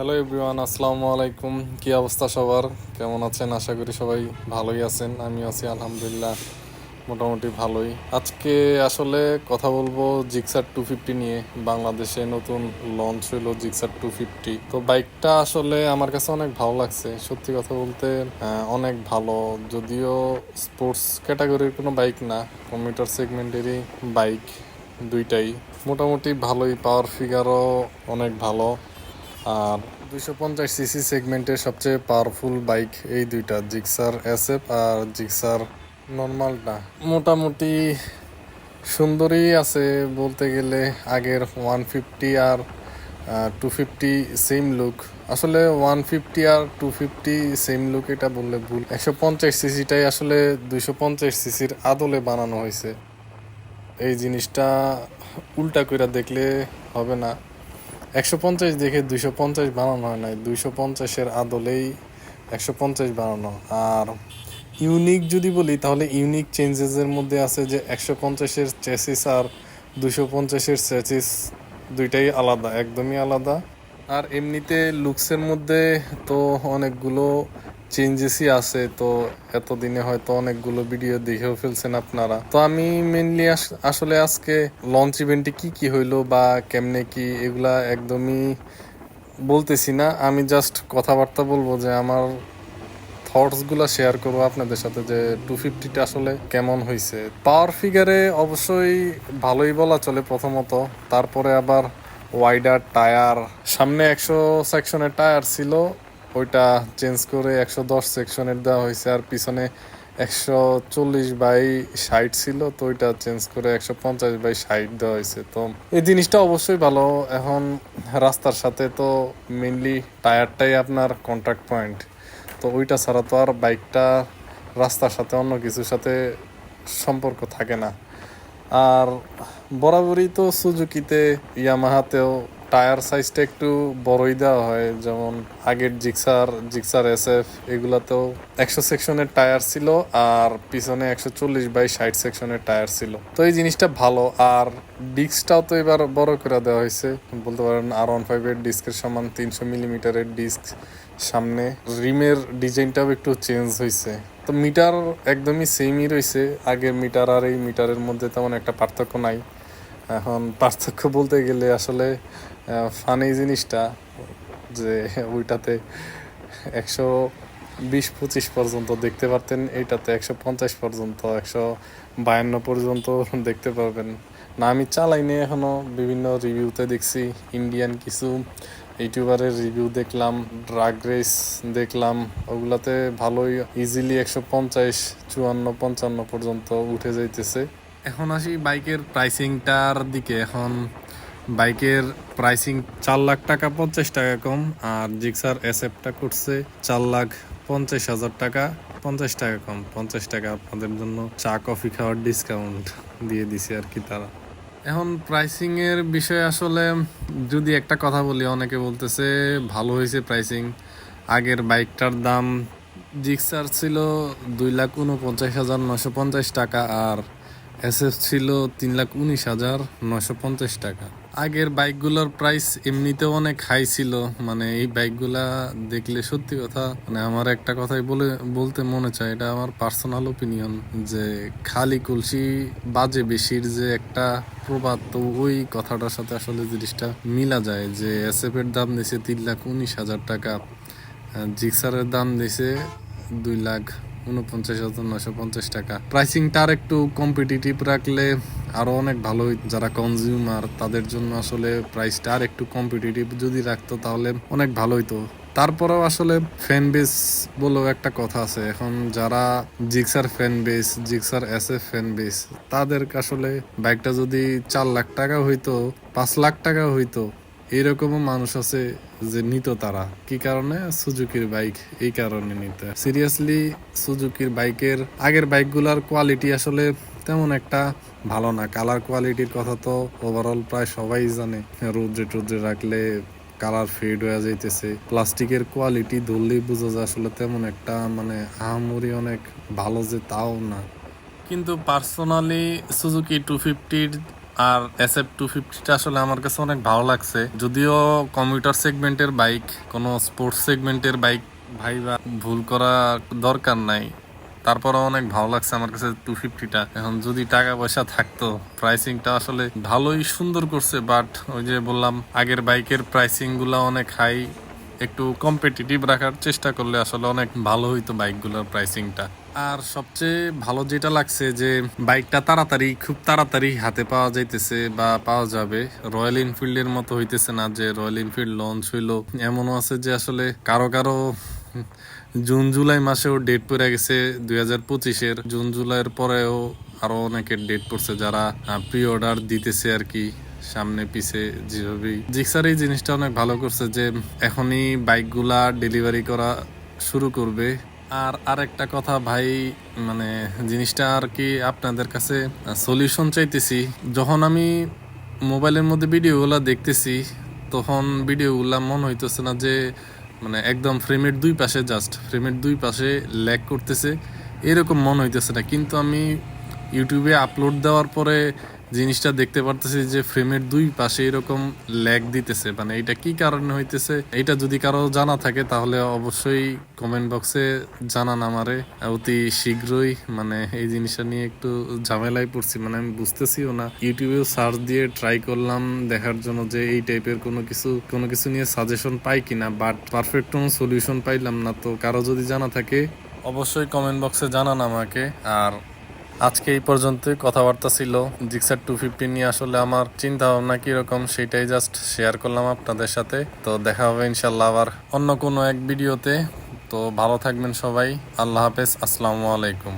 Hello everyone আসসালামু আলাইকুম। কি অবস্থা সবার? কেমন আছেন? আশা করি সবাই ভালোই আছেন। আমি আছি, আলহামদুলিল্লাহ, মোটামুটি ভালোই। আজকে আসলে কথা বলব জিক্সার টু ফিফটি নিয়ে। বাংলাদেশে নতুন লঞ্চ হইল জিক্সার টু ফিফটি তো বাইকটা আসলে আমার কাছে অনেক ভালো লাগছে। সত্যি কথা বলতে অনেক ভালো। যদিও স্পোর্টস ক্যাটাগরির কোনো বাইক না কম্পিউটার সেগমেন্টেরই বাইক দুইটাই। মোটামুটি ভালোই পাওয়ার ফিগারও অনেক ভালো। আর দুইশো পঞ্চাশ সিসি সেগমেন্টের সবচেয়ে পাওয়ারফুল বাইক এই দুইটা জিক্সার এসএফ আর জিক্সার নর্মালটা মোটামুটি সুন্দরই আছে বলতে গেলে, আগের ওয়ান ফিফটি আর টু ফিফটি সেম লুক আসলে ওয়ান ফিফটি আর টু ফিফটি সেম লুক এটা বললে ভুল। একশো পঞ্চাশ সিসিটাই আসলে দুইশো পঞ্চাশ সিসির আদলে বানানো হয়েছে। এই জিনিসটা উল্টা কইরা দেখলে হবে না। একশো পঞ্চাশ দেখে দুইশো পঞ্চাশ বানানো হয় নাই। দুইশো পঞ্চাশের আদলেই একশো পঞ্চাশ বানানো। আর ইউনিক যদি বলি, তাহলে ইউনিক চেঞ্জেসের মধ্যে আছে যে একশো পঞ্চাশের চেসিস আর দুশো পঞ্চাশের চেসিস দুইটাই আলাদা, একদমই আলাদা। আর এমনিতে লুকসের মধ্যে তো অনেকগুলো চেঞ্জেসই আছে, তো এতদিনে হয়তো অনেকগুলো ভিডিও দেখেও ফেলছেন আপনারা। তো আমি মেনলি আসলে আজকে লঞ্চ ইভেন্টে কি কি হইল বা কেমনে কি এগুলা একদমই বলতেছি না। আমি জাস্ট কথাবার্তা বলব যে আমার থটসগুলা শেয়ার করব আপনাদের সাথে যে টু ফিফটিটা আসলে কেমন হয়েছে পাওয়ার ফিগারে অবশ্যই ভালোই বলা চলে প্রথমত। তারপরে আবার ওয়াইডার টায়ার সামনে একশো সেকশনের টায়ার ছিল। ওইটা চেঞ্জ করে একশো দশ সেকশনের দেওয়া হয়েছে, আর পিছনে একশো চল্লিশ বাই ষাট ছিল, তো ওইটা চেঞ্জ করে একশো পঞ্চাশ বাই ষাট দেওয়া হয়েছে। তো এই জিনিসটা অবশ্যই ভালো। এখন রাস্তার সাথে তো মেনলি টায়ারটাই আপনার কন্ট্যাক্ট পয়েন্ট তো ওইটা ছাড়া তো আর বাইকটা রাস্তার সাথে অন্য কিছুর সাথে সম্পর্ক থাকে না। আর বরাবরই তো সুজুকিতে ইয়ামাহাতেও টায়ার সাইজটা একটু বড়ই দেওয়া হয়, যেমন আগের জিক্সার জিক্সার এস এফ এগুলাতেও একশো সেকশনের টায়ার ছিল আর পিছনে একশো চল্লিশ বাই ষাট সেকশনের টায়ার ছিল। তো এই জিনিসটা ভালো, আর ডিস্কটাও তো এবার বড় করে দেওয়া হয়েছে। বলতে পারেন আর ওয়ান ফাইভের ডিস্কের সমান তিনশো মিলিমিটারের ডিস্ক সামনে। রিমের ডিজাইনটাও একটু চেঞ্জ হয়েছে। তো মিটার একদমই সেমই রয়েছে। আগের মিটার আর এই মিটারের মধ্যে তেমন একটা পার্থক্য নাই। এখন পার্থক্য বলতে গেলে আসলে ফানি জিনিসটা যে ওইটাতে একশো বিশ, পঁচিশ পর্যন্ত দেখতে পারতেন, এইটাতে একশো পঞ্চাশ পর্যন্ত, একশো বায়ান্ন পর্যন্ত দেখতে পারবেন। না, আমি চালাইনি এখনও বিভিন্ন রিভিউতে দেখছি ইন্ডিয়ান কিছু ইউটিউবারের রিভিউ দেখলাম ড্রাগ রেস দেখলাম, ওগুলাতে ভালোই ইজিলি একশো পঞ্চাশ, চুয়ান্ন, পঞ্চান্ন পর্যন্ত উঠে যাইতেছে। এখন আসি বাইকের প্রাইসিংটার দিকে, এখন বাইকের প্রাইসিং চার লাখ টাকা, পঞ্চাশ টাকা কম, আর জিক্সার এসএফটা করছে চার লাখ পঞ্চাশ হাজার টাকা, পঞ্চাশ টাকা কম। পঞ্চাশ টাকা আপনাদের জন্য চা, কফি খাওয়ার ডিসকাউন্ট দিয়ে দিছে আর কি তারা। এখন প্রাইসিং এর বিষয়ে আসলে যদি একটা কথা বলি, অনেকে বলতেছে ভালো হয়েছে প্রাইসিং আগের বাইকটার দাম জিক্সার ছিল দুই লাখ উনপঞ্চাশ হাজার নশো পঞ্চাশ টাকা, আর এসএফ ছিল তিন লাখ উনিশ হাজার নশো পঞ্চাশ টাকা। আগের বাইকগুলোর প্রাইস এমনিতেও অনেক হাই ছিল। মানে এই বাইকগুলা দেখলে সত্যি কথা মানে আমার একটা কথাই বলে, বলতে মনে চায়, এটা আমার পার্সোনাল ওপিনিয়ন যে খালি কলসি বাজে বেশির যে একটা প্রবাদ, তো ওই কথাটার সাথে আসলে জিনিসটা মিলা যায় যে এসএফ এর দাম দিয়েছে তিন লাখ উনিশ হাজার টাকা জিক্সারের দাম দিয়েছে দুই লাখ উনপঞ্চাশ হাজার নশো পঞ্চাশ টাকা। প্রাইসিংটা আর একটু কম্পিটিটিভ রাখলে আরও অনেক ভালো। যারা কনজিউমার তাদের জন্য আসলে প্রাইসটা আর একটু কম্পিটিটিভ যদি রাখতো তাহলে অনেক ভালো হইতো। তারপরেও আসলে ফ্যান বেস বলেও একটা কথা আছে। এখন যারা Gixxer fan base Gixxer S F fan base তাদের আসলে বাইকটা যদি চার লাখ টাকা হইতো, পাঁচ লাখ টাকা হইতো এরকমও মানুষ আছে যে নিত তারা। কি কারণে? সুজুকির বাইক, এই কারণে নিত। সিরিয়াসলি সুজুকির বাইকের, আগের বাইকগুলোর কোয়ালিটি আসলে তেমন একটা ভালো না। কালার কোয়ালিটির কথা তো ওভারঅল প্রায় সবাই জানে। রোদ্রে টোদ্রে রাখলে কালার ফেড হয়ে যাইতেছে। প্লাস্টিকের কোয়ালিটি ধরলেই বোঝা যায় আসলে তেমন একটা মানে আহামরি অনেক ভালো যে তাও না। কিন্তু পার্সোনালি সুজুকি টু ফিফটির আর এস এফ টু ফিফটিটা আসলে আমার কাছে অনেক ভালো লাগছে। যদিও কম্পিউটার সেগমেন্টের বাইক কোনো স্পোর্টস সেগমেন্টের বাইক ভাই বা ভুল করা দরকার নাই। তারপরে অনেক ভালো লাগছে আমার কাছে টু ফিফটিটা এখন যদি টাকা পয়সা থাকতো প্রাইসিংটা আসলে ভালোই সুন্দর করছে বাট ওই যে বললাম, আগের বাইকের প্রাইসিংগুলা অনেক হাই একটু কম্পিটিটিভ রাখার চেষ্টা করলে আসলে অনেক ভালো হইতো বাইকগুলোর প্রাইসিংটা আর সবচেয়ে ভালো যেটা লাগছে যে বাইকটা তাড়াতাড়ি, খুব তাড়াতাড়ি হাতে পাওয়া যাইতেছে বা পাওয়া যাবে। রয়্যাল এনফিল্ডের মতো হইতেছে না যে রয়্যাল এনফিল্ড লঞ্চ হইল। এমনও আছে যে আসলে কারও কারও জুন, জুলাই মাসেও ডেট পড়ে গেছে দুই হাজার পঁচিশের। জুন, জুলাইয়ের পরেও আরও অনেকের ডেট পড়ছে যারা প্রি অর্ডার দিতেছে আর কি সামনে, পিছে যেভাবেই। জিক্সার এই জিনিসটা অনেক ভালো করছে যে এখনই বাইকগুলা ডেলিভারি করা শুরু করবে। আর আরেকটা কথা ভাই মানে জিনিসটা আর কি আপনাদের কাছে সলিউশন চাইতেছি। যখন আমি মোবাইলের মধ্যে ভিডিওগুলো দেখতেছি, তখন ভিডিওগুলো মনে হইতেছে না যে মানে একদম ফ্রেমের দুই পাশে জাস্ট ফ্রেমের দুই পাশে ল্যাগ করতেছে। এরকম মনে হইতেছে না। কিন্তু আমি ইউটিউবে আপলোড দেওয়ার পরে জিনিসটা দেখতে পারতেছি যে ফ্রেমের দুই পাশে এরকম ল্যাগ দিতেছে। মানে এটা কি কারণে হইতেছে? এটা যদি কারও জানা থাকে তাহলে অবশ্যই কমেন্ট বক্সে জানান আমারে। অতি শীঘ্রই মানে এই জিনিসটা নিয়ে একটু ঝামেলায় পড়ছি মানে আমি বুঝতেছিও না। ইউটিউবেও সার্চ দিয়ে ট্রাই করলাম, দেখার জন্য যে এই টাইপের কোনো কিছু কোনো কিছু নিয়ে সাজেশন পাই কিনা বাট পারফেক্ট কোনো সলিউশন পাইলাম না। তো কারও যদি জানা থাকে, অবশ্যই কমেন্ট বক্সে জানান আমাকে। আর আজকে এই পর্যন্ত কথাবার্তা ছিল। জিক্সার টু ফিফটি নিয়ে আসলে আমার চিন্তা ভাবনা কীরকম সেটাই জাস্ট শেয়ার করলাম আপনাদের সাথে। তো দেখা হবে ইনশাল্লাহ আবার অন্য কোনো এক ভিডিওতে তো ভালো থাকবেন সবাই। আল্লাহ হাফেজ। আসসালামু আলাইকুম।